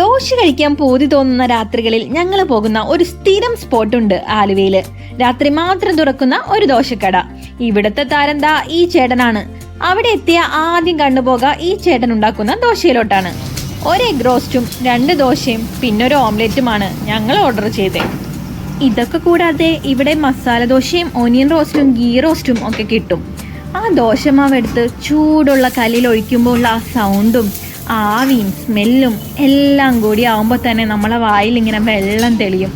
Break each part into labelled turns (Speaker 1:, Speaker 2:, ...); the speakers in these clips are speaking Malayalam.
Speaker 1: ദോശ കഴിക്കാൻ പോതി തോന്നുന്ന രാത്രികളിൽ ഞങ്ങൾ പോകുന്ന ഒരു സ്ഥിരം സ്പോട്ട് ഉണ്ട് ആലുവയിൽ രാത്രി മാത്രം തുറക്കുന്ന ഒരു ദോശക്കട. ഇവിടുത്തെ താരം ദാ ഈ ചേട്ടനാണ്. അവിടെ എത്തിയ ആദ്യം കണ്ടുപോക ഈ ചേട്ടൻ ഉണ്ടാക്കുന്ന ദോശയിലോട്ടാണ്. ഒരു എഗ് റോസ്റ്റും രണ്ട് ദോശയും പിന്നെ ഒരു ഓംലെറ്റുമാണ് ഞങ്ങൾ ഓർഡർ ചെയ്തത് ഇതൊക്കെ കൂടാതെ ഇവിടെ മസാല ദോശയും ഒനിയൻ റോസ്റ്റും ഗീ റോസ്റ്റും ഒക്കെ കിട്ടും. ആ ദോശമാവ് എടുത്ത് ചൂടുള്ള കല്ലിൽ ഒഴിക്കുമ്പോൾ ഉള്ള ആ സൗണ്ടും ആവിയും സ്മെല്ലും എല്ലാം കൂടി ആവുമ്പോൾ തന്നെ നമ്മളെ വായിൽ ഇങ്ങനെ വെള്ളം തെളിയും.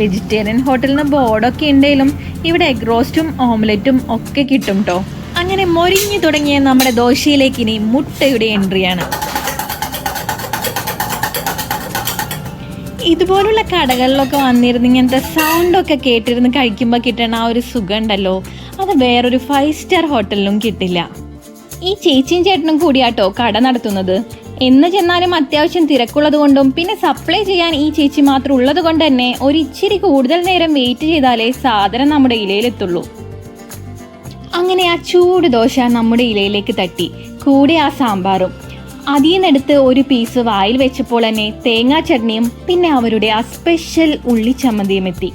Speaker 1: വെജിറ്റേറിയൻ ഹോട്ടലിൽ നിന്ന് ബോർഡൊക്കെ ഉണ്ടെങ്കിലും ഇവിടെ എഗ് റോസ്റ്റും ഓംലെറ്റും ഒക്കെ കിട്ടും കേട്ടോ അങ്ങനെ മൊരിഞ്ഞു തുടങ്ങിയ നമ്മുടെ ദോശയിലേക്ക് ഇനി മുട്ടയുടെ എൻട്രിയാണ് ഇതുപോലുള്ള കടകളിലൊക്കെ വന്നിരുന്ന് ഇങ്ങനത്തെ സൗണ്ടൊക്കെ കേട്ടിരുന്ന് കഴിക്കുമ്പോൾ കിട്ടണ ആ ഒരു സുഖം ഉണ്ടല്ലോ അത് വേറൊരു ഫൈവ് സ്റ്റാർ ഹോട്ടലിലും കിട്ടില്ല. ഈ ചേച്ചിയും ചേട്ടനും കൂടിയാട്ടോ കട നടത്തുന്നത്. എന്ന് ചെന്നാലും അത്യാവശ്യം തിരക്കുള്ളത് കൊണ്ടും പിന്നെ സപ്ലൈ ചെയ്യാൻ ഈ ചേച്ചി മാത്രം ഉള്ളത് കൊണ്ട് തന്നെ ഒരു ഇച്ചിരി കൂടുതൽ നേരം വെയിറ്റ് ചെയ്താലേ സാധനം നമ്മുടെ ഇലയിലെത്തുള്ളൂ. അങ്ങനെ ആ ചൂട് ദോശ നമ്മുടെ ഇലയിലേക്ക് തട്ടി. കൂടെ ആ സാമ്പാറും. അതിൽ നിന്നെടുത്ത് ഒരു പീസ് വായിൽ വെച്ചപ്പോൾ തന്നെ തേങ്ങാ ചട്നിയും പിന്നെ അവരുടെ ആ സ്പെഷ്യൽ ഉള്ളി ചമ്മന്തിയും എത്തി.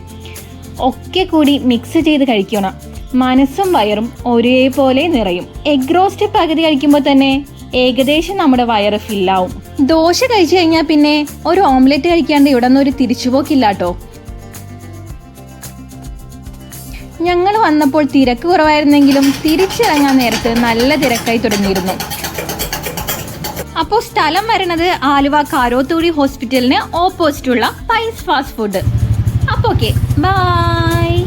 Speaker 1: ഒക്കെ കൂടി മിക്സ് ചെയ്ത് കഴിക്കണം. മനസ്സും വയറും ഒരേപോലെ നിറയും. എഗ് റോസ്റ്റ് പകുതി കഴിക്കുമ്പോൾ തന്നെ ഏകദേശം നമ്മുടെ വയറ് ഫില്ലാവും. ദോശ കഴിച്ചു കഴിഞ്ഞാൽ പിന്നെ ഒരു ഓംലെറ്റ് കഴിക്കാണ്ട് ഇവിടെ നിന്ന് ഒരു തിരിച്ചുപോക്കില്ല കേട്ടോ ഞങ്ങൾ വന്നപ്പോൾ തിരക്ക് കുറവായിരുന്നെങ്കിലും തിരിച്ചിറങ്ങാൻ നേരത്ത് നല്ല തിരക്കായി തുടങ്ങിയിരുന്നു. അപ്പോൾ സ്ഥലം വരണത് ആലുവ കാരോത്തൂടി ഹോസ്പിറ്റലിന് ഓപ്പോസിറ്റുള്ള പൈസ് ഫാസ്റ്റ് ഫുഡ്. അപ്പോൾ ഓക്കെ ബൈ.